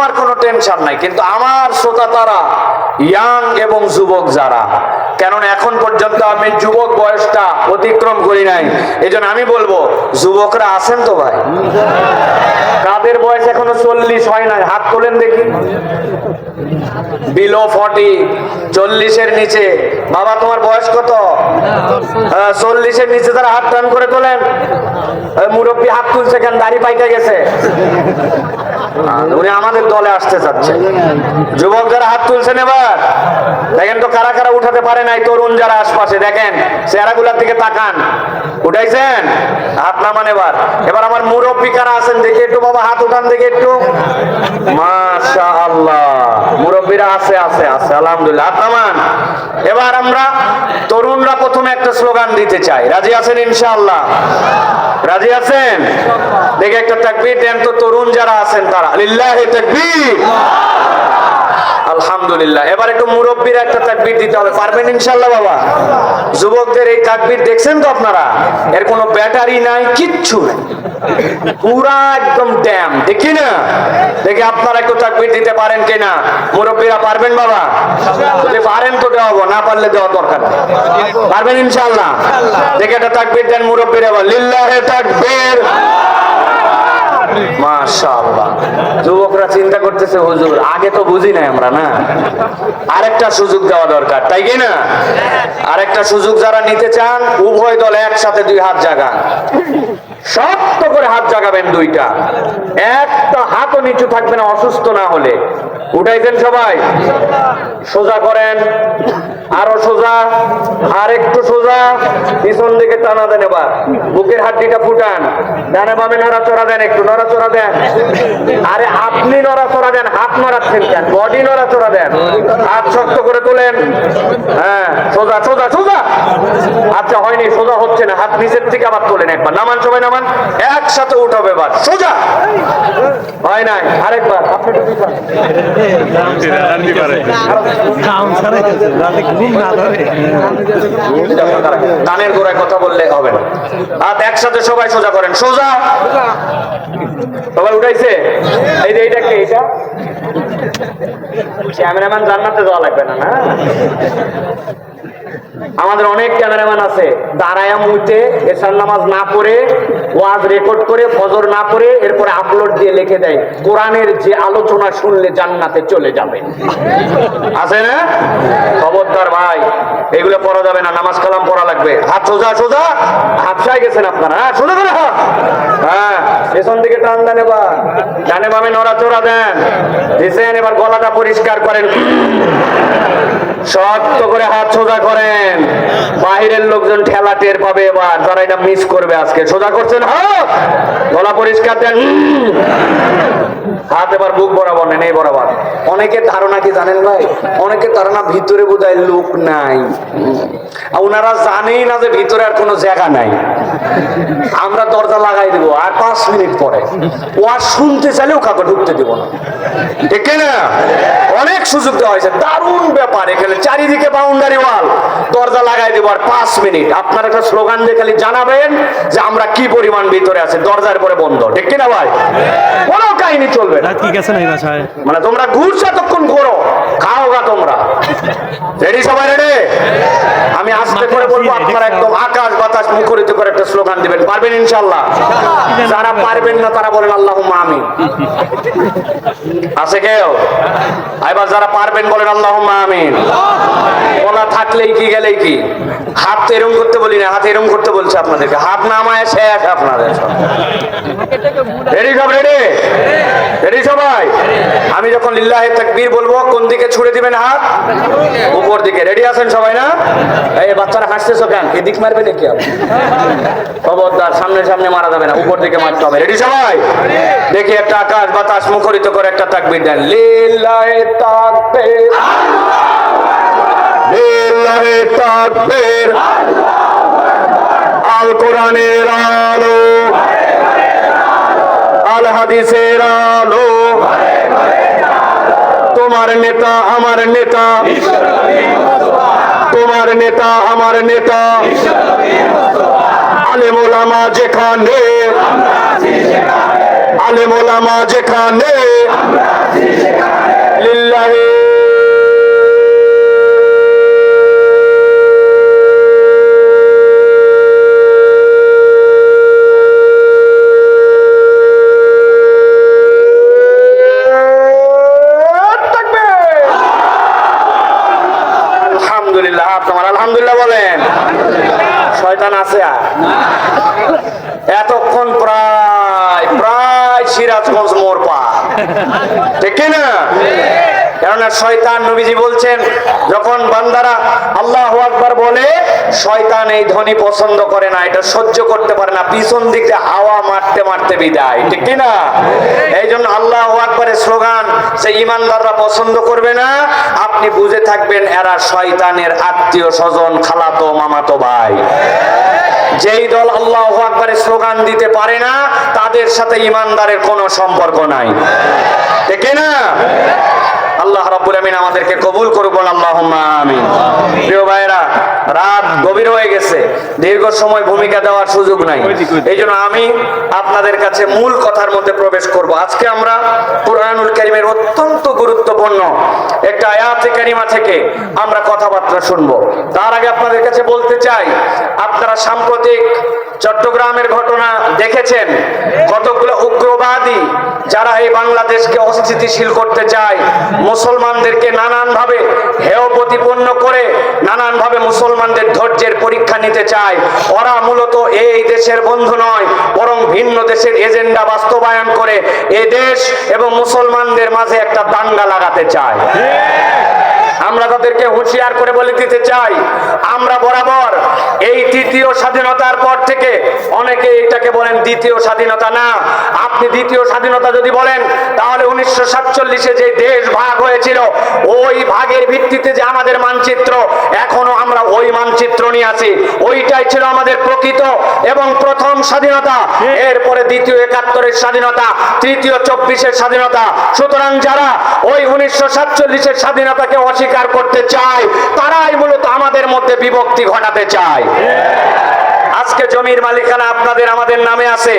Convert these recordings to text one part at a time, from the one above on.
আমার কোনো টেনশন নাই কিন্তু আমার শ্রোতা তারা ইয়াং এবং যুবক যারা কেননা এখন পর্যন্ত আমি যুবক বয়সটা অতিক্রম করি নাই এই আমি বলব যুবকরা আছেন তো ভাই? কাদের বয়স এখনও চল্লিশ হয় না হাত তোলেন দেখি। বিলো ফর্টি চল্লিশের নিচে। বাবা তোমার বয়স কত? আহ, চল্লিশের নিচে তারা হাত টান করে তোলেন। মুরব্বী হাত তুলছে কেন? দাড়ি পাইকে গেছে। উনি আমাদের দলে আসতে চাচ্ছে। যুবক যারা হাত তুলছেন এবার। দেখেন তো কারা কারা উঠাতে পারে নাই তরুণ যারা আশপাশে, দেখেন, চেহারাগুলার দিকে তাকান। উঠাইছেন? হাত নামান এবার। এবার আমার মুরব্বী কারা আছেন দেখে একটু, বাবা, হাত উঠান দেখে একটু। মাশা আল্লাহ আছে আছে আছে, আলহামদুলিল্লাহ। এবার আমরা তরুণরা প্রথমে একটা স্লোগান দিতে চাই। রাজি আছেন ইনশাআল্লাহ? রাজি আছেন? দেখে একটা তাকবীর দেন তো, তরুণ যারা আছেন তারা। লিল্লাহি আলহামদুলিল্লাহ। এবার একটু মুরব্বীর একটা তাকবীর দিতে হবে। পারবেন ইনশাল্লাহ বাবা? যুবকদের এই তাকবীর দেখছেন তো আপনারা? এর কোনো ব্যাটারি নাই, কিচ্ছু নাই। পুরা একদম ড্যাম, দেখি না? আপনারা একটু তাকবীর দিতে পারেন কিনা? মুরব্বীরা পারবেন বাবা? যদি পারেন তো দেওয়াবো না পারলে দেওয়া দরকার পারবেন ইনশাল্লাহ দেখে একটা তাকবীর দেন মুরব্বীরা লিল্লাহে তাকবীর। যুবকরা চিন্তা করতেছে, হুজুর, আগে তো বুঝি নাই আমরা, না? আরেকটা সুযোগ দেওয়া দরকার, তাই কি না? আরেকটা সুযোগ যারা নিতে চান, উভয় দল একসাথে দুই হাত জাগান। শক্ত করে হাত জাগাবেন দুইটা। একটা হাতও নিচু থাকবে না অসুস্থ না হলে। উঠাইছেন সবাই। সোজা করেন। আরও সোজা আর একটু সোজা, পিছন দিকে টানা দেন এবার। বুকের হাড্ডিটা ফুটান। ডানে বামে নড়াচড়া দেন একটু, নড়াচড়া দেন। আরে আপনি নড়াচড়া দেন, হাত নড়াচ্ছেন কেন? বডি নড়াচড়া দেন। হাত শক্ত করে তোলেন। হ্যাঁ সোজা সোজা সোজা। আচ্ছা হয়নি, সোজা হচ্ছে না। হাত নিচের থেকে আবার তোলেন একবার। নামান, সবাই নামান। একসাথে উঠাবে এবার। সোজা। হয় নাই? আরেকবার। আপনি। কানের গোড়ায় কথা বললে হবে না। হাত একসাথে সবাই সোজা করেন। সোজা। সবাই উঠাইছে। এই যে এইটা কে এটা ক্যামেরাম্যান জান্নাতে যাওয়া লাগবে না না? আমাদের অনেক ক্যামেরাম্যান আছে। দাঁড়ায়া মুইতে এসার নামাজ না পড়ে ওয়াজ রেকর্ড করে ফজর না পড়ে এরপরে আপলোড দিয়ে লিখে দেয়, কোরআনের যে আলোচনা শুনলে জান্নাতে চলে যাবে। আছে না? খবরদার ভাই, এগুলো পড়া যাবে না, নামাজ কালাম পড়া লাগবে। হাত সোজা সোজা। হাফসায় গেছেন আপনারা হ্যাঁ সোজা করে হ্যাঁ পেছন দিকে টান দেন এবার। ডানে বামে নড়াচড়া দেন। দিছেন, এবার গলাটা পরিষ্কার করেন। শক্ত করে হাত সোজা করেন। বাহিরের লোকজন ঠেলা টের পাবে এবার তারা এটা মিস করবে আজকে। সোজা করছেন হ্যাঁ! গলা পরিষ্কার দেন হাত এবার বুক বরাবর নেন এই বরাবর। অনেকের ধারণা কি জানেন ভাই? অনেকের ধারণা ভিতরে বোধহয় লোক নাই। ওনারা জানেই না যে ভিতরে আর কোনো জায়গা নাই। আমরা দরজা লাগাই দেবো, আর পাঁচ মিনিট পরে। ও আর শুনতে চাইলেও কাউকে ঢুকতে দেবো না। ঠিক না অনেক সুযোগ দেওয়া হয়েছে। দারুণ ব্যাপার এখানে, চারিদিকে বাউন্ডারি ওয়াল দরজা লাগাই দেবো আর পাঁচ মিনিট। আপনার একটা স্লোগান দিয়ে খালি জানাবেন যে আমরা কি পরিমাণ ভিতরে আছে। দরজার পরে বন্ধ। ঠিক কিনা ভাই? কোনো কাহিনী চলবে না কি গেছে না বাসায়? মানে তোমরা ঘুরছো এতক্ষণ ঘোরো খাও গা তোমরা। রেডি সবাই রেডি আমি আসতে করে বলব আপনারা একদম আকাশ মুখরিত করে একটা স্লোগান দিবেন। পারবেন ইনশাল্লাহ যারা পারবেন না তারা বলেন আল্লাহ আমি আছে কেউ? এবার যারা পারবেন বলেন আল্লাহ আমিন। বলা থাকলেই কি গেলেই কি? হাত তো এরম করতে বলি না হাত এরম করতে বলছে আপনাদেরকে। হাত নামায় শেষ আপনাদের। রেডি সব রেডি রেডি সবাই? আমি যখন লিল্লাহে তাকবীর বলব কোন দিকে ছুড়ে দিবেন হাত? উপর দিকে। রেডি আছেন সবাই না? এই বাচ্চারা হাসতেছো কেন? এদিক মারবে নাকি আপনি খবরদার, সামনে সামনে মারা যাবে না, উপর দিকে মারতে হবে। রেডি সবাই? দেখি একটা আকাশ বাতাস মুখরিত করে একটা তাকবীর দেন। লিল্লাহে তাকবীর। লিল্লাহে তাকবীর। আল কোরআনের আলো। আল হাদিসের আলো। তোমার নেতা, আমার নেতা। তোমার নেতা আমার নেতা। আলেমোলামা যেখানে আলেমোলামা যেখানে লিল্লাহে ঠিক না? কেননা শয়তান নবীজি বলছেন, যখন বান্দারা আল্লাহ আকবার বলে, শয়তান এই ধ্বনি পছন্দ করে না, এটা সহ্য করতে পারে না, পিছন দিক দিয়ে হাওয়া মারতে মারতে বিদায়। ঠিক না এই জন্য আল্লাহ আকবারের স্লোগান সে ইমানদাররা পছন্দ করবে না, আপনি বুঝে থাকবেন এরা শয়তানের আত্মীয় স্বজন, খালাতো, মামাতো ভাই। যেই দল আল্লাহ আকবারের স্লোগান দিতে পারে না, তাদের সাথে ইমানদারের কোনো সম্পর্ক নাই। ঠিক না আল্লাহ রাব্বুল আমিন আমাদেরকে কবুল করুক বল আল্লাহুম্মা আমিন। প্রিয় ভাইরা রাত গভীর হয়ে গেছে। দীর্ঘ সময় ভূমিকা দেওয়ার সুযোগ নাই। এই জন্য আমি আপনাদের কাছে মূল কথার মধ্যে প্রবেশ করব। আজকে আমরা কোরআনুল কারিমের অত্যন্ত গুরুত্বপূর্ণ একটা আয়াতে কারিমা থেকে আমরা কথাবার্তা শুনব। তার আগে আপনাদের কাছে বলতে চাই আপনারা সাম্প্রতিক চট্টগ্রামের ঘটনা দেখেছেন। কতগুলো উগ্রবাদী যারা এই বাংলাদেশকে অস্থিতিশীল করতে চায়, মুসলমানদেরকে নানান ভাবে হেয় প্রতিপন্ন করে নানান ভাবে মুসলমানদের ধৈর্যের পরীক্ষা নিতে চায়, ওরা মূলত এই দেশের বন্ধু নয়, বরং ভিন্ন দেশের এজেন্ডা বাস্তবায়ন করে এ দেশ এবং মুসলমানদের মাঝে একটা দাঙ্গা লাগাতে চায়। আমরা তাদেরকে হুঁশিয়ার করে বলে দিতে চাই, আমরা বরাবর এই তৃতীয় স্বাধীনতার পর থেকে অনেকে এটাকে বলেন দ্বিতীয় স্বাধীনতা না। আপনি দ্বিতীয় স্বাধীনতা যদি বলেন, তাহলে উনিশশো সাতচল্লিশে যে দেশ ভাগ হয়েছিল, ওই ভাগের ভিত্তিতে যে আমাদের মানচিত্র, এখনও ওই মানচিত্র নিয়ে আছি। ওইটাই ছিল আমাদের প্রকৃত এবং প্রথম স্বাধীনতা। এরপরে দ্বিতীয় একাত্তরের স্বাধীনতা তৃতীয় চব্বিশের স্বাধীনতা। সুতরাং যারা ওই উনিশশো সাতচল্লিশের স্বাধীনতাকে অস্বীকার করতে চায় তারাই মূলত আমাদের মধ্যে বিভক্তি ঘটাতে চায়। আজকে জমির মালিকানা আপনাদের, আমাদের নামে আছে।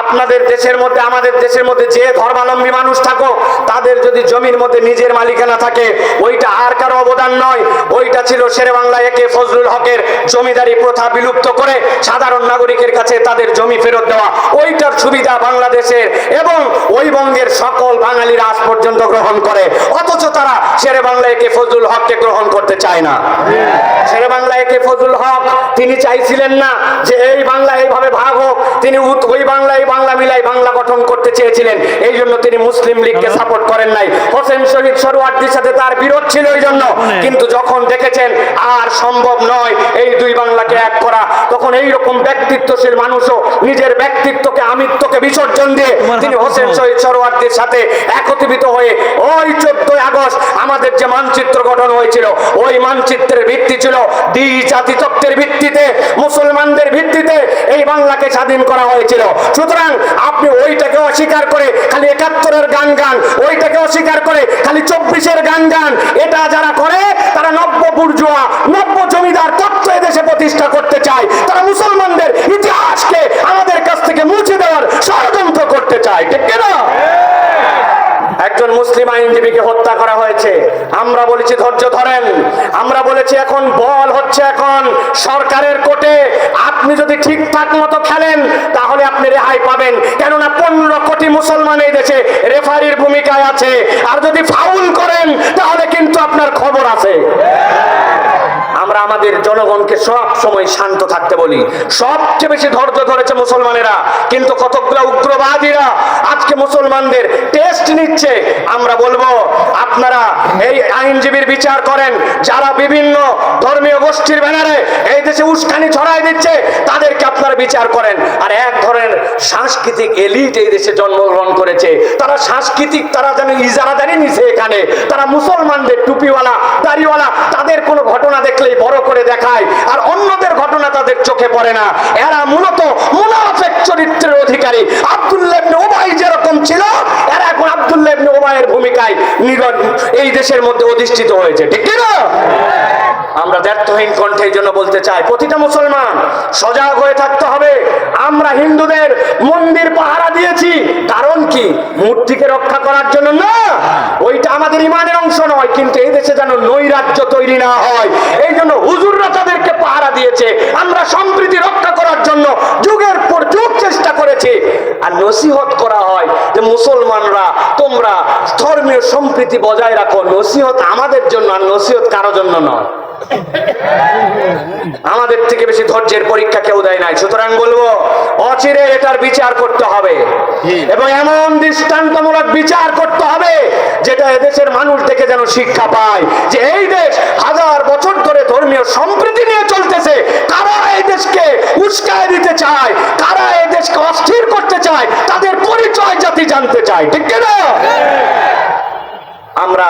আপনাদের দেশের মধ্যে, আমাদের দেশের মধ্যে যে ধর্মাবলম্বী মানুষ থাকো, তাদের যদি জমির মধ্যে নিজের মালিকানা থাকে, ওইটা আর কারও অবদান নয়। ওইটা ছিল শেরে বাংলা একে ফজলুল হকের জমিদারি প্রথা বিলুপ্ত করে সাধারণ নাগরিকের কাছে তাদের জমি ফেরত দেওয়া। ওইটার সুবিধা বাংলাদেশের এবং ওই বঙ্গের সকল বাঙালিরা আজ পর্যন্ত গ্রহণ করে। অথচ তারা শেরে বাংলা একে ফজলুল হককে গ্রহণ করতে চায় না। শেরে বাংলা একে ফজলুল হক, তিনি চাইছিলেন না যে এই বাংলা এইভাবে ভাগ হোক তিনি ওই বাংলা এই বাংলা মিলাই বাংলা গঠন করতে চেয়েছিলেন। এই জন্য তিনি মুসলিম লীগকে সাপোর্ট করেন নাই। হোসেন শহীদ সরোয়ার্দির সাথে তার বিরোধ ছিল এই জন্য। কিন্তু যখন দেখেছেন আর সম্ভব নয় এই দুই বাংলাকে এক করা তখন এই রকম ব্যক্তিত্বশীল মানুষও নিজের ব্যক্তিত্বকে আমিত্বকে বিসর্জন দিয়ে তিনি হোসেন শহীদ সরোয়ার্দির সাথে একত্রিত হয়ে ওই চোদ্দই আগস্ট আমাদের যে মানচিত্র গঠন হয়েছিল ওই মানচিত্রের ভিত্তি ছিল দ্বি জাতিতত্ত্বের ভিত্তিতে। মুসলমানদের ভিত্তিতে এই বাংলাকে স্বাধীন করা হয়েছিল। সুতরাং আপনি ওইটাকে অস্বীকার করে খালি একাত্তরের গান গান, ওইটাকে অস্বীকার করে খালি চব্বিশের গান গান, এটা যারা করে, তারা নব্য বুর্জোয়া, নব্য জমিদার তত্ত্ব এদেশে প্রতিষ্ঠা করতে চায় তারা মুসলমানদের ইতিহাসকে আমাদের কাছ থেকে মুছে দেওয়ার ষড়যন্ত্র করতে চায় ঠিক কিনা একজন মুসলিম আইনজীবীকে হত্যা করা হয়েছে আমরা বলেছি ধৈর্য ধরেন আমরা বলেছি এখন বল হচ্ছে এখন সরকারের কোটে আপনি যদি ঠিকঠাক মতো খেলেন, তাহলে আপনি রেহাই পাবেন। কেননা পনেরো কোটি মুসলমান এই দেশে রেফারির ভূমিকায় আছে। আর যদি ফাউল করেন, তাহলে কিন্তু আপনার খবর আছে। আমরা আমাদের জনগণকে সব সময় শান্ত থাকতে বলি। সবচেয়ে বেশি ধৈর্য ধরেছে মুসলমানেরা। কিন্তু কতগুলো উগ্রবাদীরা আজকে মুসলমানদের টেস্ট নিচ্ছে। আমরা বলব, আপনারা এই আইনজীবীর বিচার করেন। যারা বিভিন্ন ধর্মীয় গোষ্ঠীর ব্যানারে এই দেশে উস্কানি ছড়াই দিচ্ছে, তাদেরকে আপনারা বিচার করেন। আর এক ধরনের সাংস্কৃতিক এলিট এই দেশে জন্মগ্রহণ করেছে। তারা সাংস্কৃতিক, তারা যেন ইজারাদারি নিছে এখানে। তারা মুসলমানদের টুপিওয়ালা, দাড়িওয়ালা, তাদের কোনো ঘটনা দেখলেই বড় করে দেখায়, আর অন্যদের ঘটনা তাদের চোখে পড়ে না। এরা মূলত মুনাফেক চরিত্রের অধিকারী। আব্দুল্লাহ উবাই যেরকম ছিল, এরা এখন আব্দুল্লাহ ইবনে ভূমিকায় নির- এই দেশের মধ্যে অধিষ্ঠিত হয়েছে। ঠিক না আমরা ব্যর্থহীন কণ্ঠে জন্য বলতে চাই, প্রতিটা মুসলমান সজাগ হয়ে থাকতে হবে। আমরা হিন্দুদের মন্দির পাহারা দিয়েছি। কারণ কি? মূর্তিকে রক্ষা করার জন্য না। ওইটা আমাদের ইমানের অংশ নয়, কিন্তু এই দেশে যেন নৈরাজ্য তৈরি না হয়। এই জন্য হুজুররা তাদেরকে পাহারা দিয়েছে। আমরা সম্প্রীতি রক্ষা করার জন্য যুগের পর যুগ চেষ্টা করেছি। আর নসিহত করা হয় যে মুসলমানরা, তোমরা ধর্মীয় সম্প্রীতি বজায় রাখো। নসিহত আমাদের জন্য আর নসিহত কারও জন্য নয়। আমাদের থেকে বেশি ধৈর্যের পরীক্ষা কেউ দেয় নাই। সুতরাং বলব অচিরে এটার বিচার করতে হবে। এবং এমন দৃষ্টান্তমূলক বিচার করতে হবে যেটা এদেশের মানুষ থেকে যেন শিক্ষা পায় যে এই দেশ হাজার বছর ধরে ধর্মীয় সম্প্রীতি নিয়ে চলতেছে। কারা এই দেশকে উস্কায় দিতে চায়? কারা এই দেশকে অস্থির করতে চায়? তাদের পরিচয় জাতি জানতে চায়। ঠিক কিনা? আমরা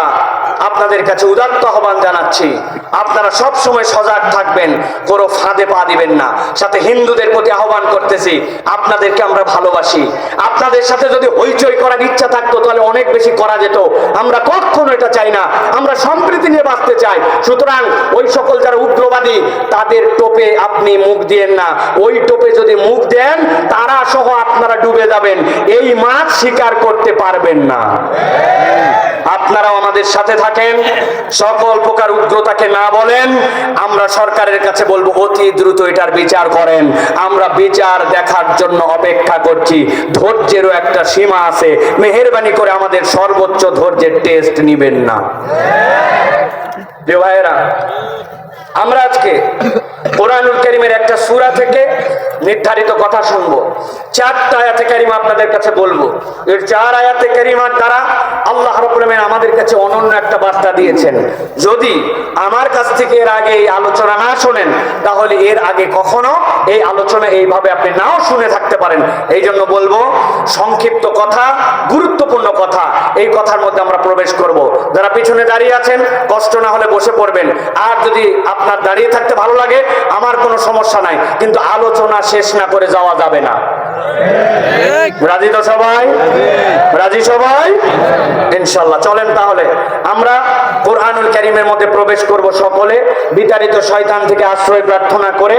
আপনাদের কাছে উদাত্ত আহ্বান জানাচ্ছি। আপনারা সব সময় সজাগ থাকবেন, কোনো ফাঁদে পা দিবেন না। সাথে হিন্দুদের প্রতি আহ্বান করতেছি, আপনাদেরকে আমরা ভালোবাসি। আপনাদের সাথে যদি হইচই করার ইচ্ছা থাকতো, তাহলে অনেক বেশি করা যেত। আমরা কখনো এটা চাই না। আমরা সম্প্রীতি নিয়ে বাঁচতে চাই। সুতরাং ওই সকল যারা উগ্রবাদী, তাদের টোপে আপনি মুখ দিয়েন না। ওই টোপে যদি মুখ দেন, তারা সহ আপনারা ডুবে যাবেন। এই মাছ স্বীকার করতে পারবেন না। আপনারাও আমাদের সাথে থাকেন। সকল প্রকার উগ্রতাকে না বলেন। আমরা সরকারের কাছে বলব, অতি দ্রুত এটার বিচার করেন। আমরা বিচার দেখার জন্য অপেক্ষা করছি। ধৈর্যেরও একটা সীমা আছে। মেহরবানি করে আমাদের সর্বোচ্চ ধৈর্যের টেস্ট নিবেন না। ভাইয়েরা, আমরা আজকে কোরআনুল করিমের একটা সূরা থেকে নির্ধারিত কথা শুনব। চারটা আয়াতে কারিমা আপনাদের কাছে বলব। এর চার আয়াতে কারিমার দ্বারা আল্লাহ রাব্বুল আলামিন আমাদের কাছে অনন্য একটা বার্তা দিয়েছেন। যদি আমার কাছ থেকে এর আগে এই আলোচনা না শোনেন, তাহলে এর আগে কখনো এই আলোচনা এইভাবে আপনি নাও শুনে থাকতে পারেন। এই জন্য বলব, সংক্ষিপ্ত কথা, গুরুত্বপূর্ণ কথা, এই কথার মধ্যে আমরা প্রবেশ করব। যারা পিছনে দাঁড়িয়ে আছেন, কষ্ট না হলে বসে পড়বেন। আর যদি আপনার দাঁড়িয়ে থাকতে ভালো লাগে, আমার কোনো সমস্যা নাই। কিন্তু আলোচনা শেষ না করে যাওয়া যাবে না। রাজি তো সবাই? রাজি সবাই? ইনশাল্লাহ, চলেন তাহলে। আমরা কোরআনুল করিমের মধ্যে প্রবেশ করব সকলে। বিতাড়িত শয়তান থেকে আশ্রয় প্রার্থনা করে।